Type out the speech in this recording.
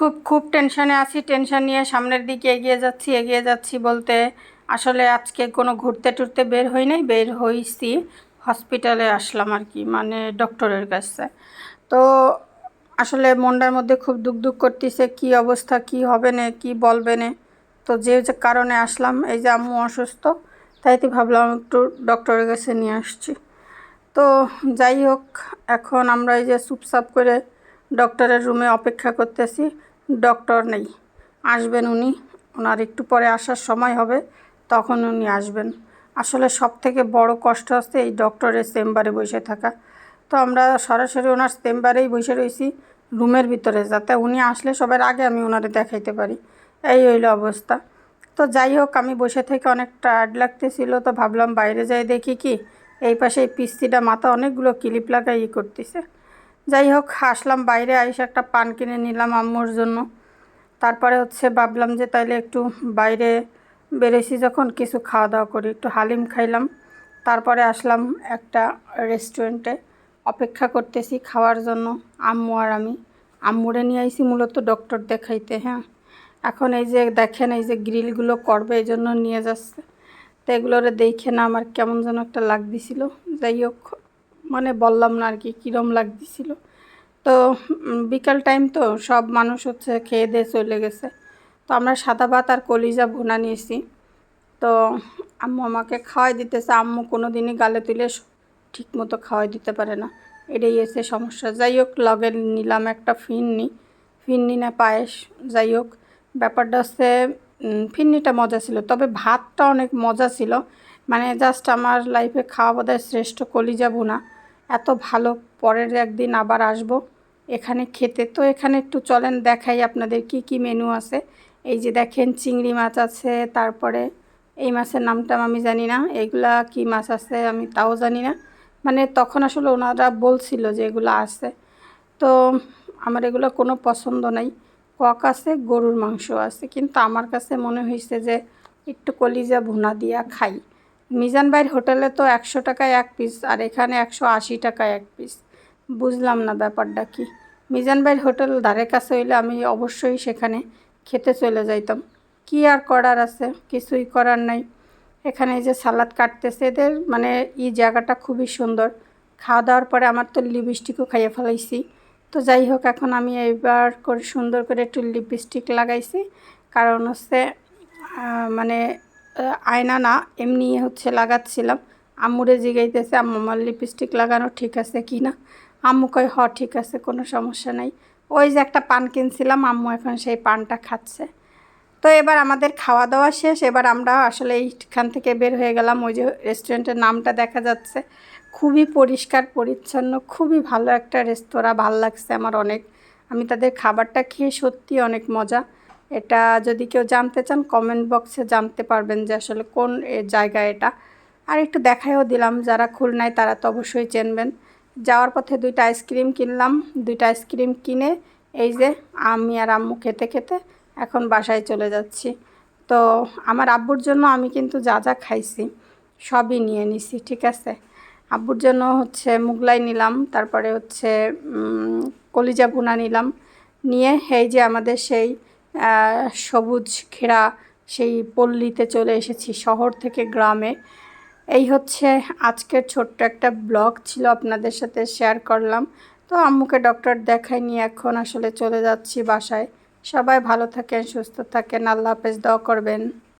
খুব খুব টেনশনে আছি, টেনশন নিয়ে সামনের দিকে এগিয়ে যাচ্ছি এগিয়ে যাচ্ছি বলতে আসলে আজকে কোনো ঘুরতে টুরতে বের হই নাই, বের হইছি। হসপিটালে আসলাম আর কি মানে ডক্টরের কাছে। তো আসলে মনটার মধ্যে খুব দুঃখ দুঃখ করতেছে, কি অবস্থা, কি হবে না, কি বলবে না। তো যে যে কারণে আসলাম, এই যে আম্মু অসুস্থ তাই তো ভাবলাম একটু ডক্টরের কাছে নিয়ে আসছি। তো যাই হোক, এখন আমরা এই যে চুপচাপ করে ডক্টরের রুমে অপেক্ষা করতেছি। ডক্টর নেই। আসবেন উনি। ওনার একটু পরে আসার সময় হবে, তখন উনি আসবেন। আসলে সব থেকে বড় কষ্ট হচ্ছে এই ডক্টরের চেম্বারে বসে থাকা। তো আমরা সরাসরি ওনার চেম্বারেই বসে রয়েছি রুমের ভিতরে, যাতে উনি আসলে সবার আগে আমি ওনারে দেখাইতে পারি। এই হইল অবস্থা। তো যাই হোক, আমি বসে থেকে অনেক টায়ার্ড লাগতেছিল, তো ভাবলাম বাইরে যাই দেখি কি। এই পাশে এই পিস্তিটা মাথা অনেকগুলো ক্লিপ লাগাই করতেছে। যাই হোক, আসলাম বাইরে, আইসে একটা পান কিনে নিলাম আম্মুর জন্য। তারপরে হচ্ছে ভাবলাম যে তাইলে একটু বাইরে বেরোইছি যখন, কিছু খাওয়া দাওয়া করি, একটু হালিম খাইলাম। তারপরে আসলাম একটা রেস্টুরেন্টে, অপেক্ষা করতেছি খাওয়ার জন্য, আম্মু আর আমি। আম্মুরে নিয়ে আইছি মূলত ডক্টর দেখাইতে হ্যাঁ। এখন এই যে দেখেন, এই যে গ্রিলগুলো করবে, এই জন্য নিয়ে যাচ্ছে। তো এগুলোরে দেখে না আমার কেমন যেন একটা লাগতেছিল। যাই হোক মানে বললাম না আর কি, কীরম লাগ লাগতেছিল। তো বিকাল টাইম তো সব মানুষ হচ্ছে খেয়ে দিয়ে চলে গেছে। তো আমরা সাদা ভাত আর কলিজা ভুনা নিয়েছি। তো আম্মু আমাকে খাওয়াই দিতেছে। আম্মু কোনো দিনই গালে তুলে ঠিক মতো খাওয়াই দিতে পারে না। এটাই এসে সমস্যা। যাই হোক, লগে নিলাম একটা ফিন্নি। ফিন্নি না পায়েস। যাই হোক, ব্যাপারটা হচ্ছে ফিন্নিটা মজা ছিল। তবে ভাতটা অনেক মজা ছিল। মানে জাস্ট আমার লাইফে খাওয়া বোধহয় শ্রেষ্ঠ কলিজা বোনা এত ভালো, পরের একদিন আবার আসব। এখানে খেতে। তো এখানে একটু চলেন দেখাই আপনাদের কি কি মেনু আছে। এই যে দেখেন চিংড়ি মাছ আছে, তারপরে এই মাছের নামটা আমি জানি না। এগুলা কি মাছ আছে আমি তাও জানি না। মানে তখন আসলে ওনারা বলছিল যে এগুলো আছে। তো আমার এগুলো কোনো পছন্দ নাই। কক আছে, গরুর মাংস আছে। কিন্তু আমার কাছে মনে হয়েছে যে একটু কলিজা ভুনা দিয়া খাই। মিজান ভাইয়ের হোটেলে তো একশো টাকায় এক পিস আর এখানে একশো আশি টাকায় এক পিস বুঝলাম না ব্যাপারটা কি। মিজান হোটেল ধারে কাছে হইলে আমি অবশ্যই সেখানে খেতে চলে যাইতাম। কি আর করার আছে? কিছুই করার নাই। এখানে যে সালাদ কাটতেছে, এদের মানে এই জায়গাটা খুবই সুন্দর। খাওয়া দাওয়ার পরে আমার তো লিপস্টিকও খাইয়ে ফেলাইছি। তো যাই হোক, এখন আমি এইবার করে সুন্দর করে একটু লিপস্টিক লাগাইছি। কারণ হচ্ছে মানে আয়না না এমনি হচ্ছে লাগাচ্ছিলাম। আম্মুরে জিগাইতেছে, আম্মু, আমার লিপস্টিক লাগানো ঠিক আছে কি না? আম্মু কয়, হ, ঠিক আছে, কোনো সমস্যা নাই। ওই যে একটা পান কিনছিলাম, আম্মু এখন সেই পানটা খাচ্ছে। তো এবার আমাদের খাওয়া দাওয়া শেষ, এবার আমরা আসলে এইখান থেকে বের হয়ে গেলাম, ওই যে রেস্টুরেন্টের নামটা দেখা যাচ্ছে। খুবই পরিষ্কার, পরিচ্ছন্ন, খুবই ভালো একটা রেস্তোরাঁ ভালো লাগছে আমার অনেক। আমি তাদের খাবারটা খেয়ে সত্যি অনেক মজা। এটা যদি কেউ জানতে চান কমেন্ট বক্সে জানতে পারবেন যে আসলে কোন জায়গা এটা। আর একটু দেখাইও দিলাম, যারা খুলনায় তারা তো অবশ্যই চেনবেন। যাওয়ার পথে দুইটা আইসক্রিম কিনলাম, দুইটা আইসক্রিম কিনে এই যে আমি আর আম্মু খেতে খেতে এখন বাসায় চলে যাচ্ছি। তো আমার আব্বুর জন্য আমি কিন্তু যা যা খাইছি সবই নিয়ে নিছি, ঠিক আছে? আব্বুর জন্য হচ্ছে মুগলাই নিলাম, তারপরে হচ্ছে কলিজা ভুনা নিলাম। নিয়ে এই যে আমাদের সেই সবুজ ঘেরা সেই পল্লীতে চলে এসেছি শহর থেকে গ্রামে। এই হচ্ছে আজকের ছোট্ট একটা ব্লগ ছিল, আপনাদের সাথে শেয়ার করলাম। তো আম্মুকে ডক্টর দেখাই নিয়ে এখন আসলে চলে যাচ্ছি বাসায়। সবাই ভালো থাকেন, সুস্থ থাকেন, আল্লাহ হাফেজ, দোয়া করবেন।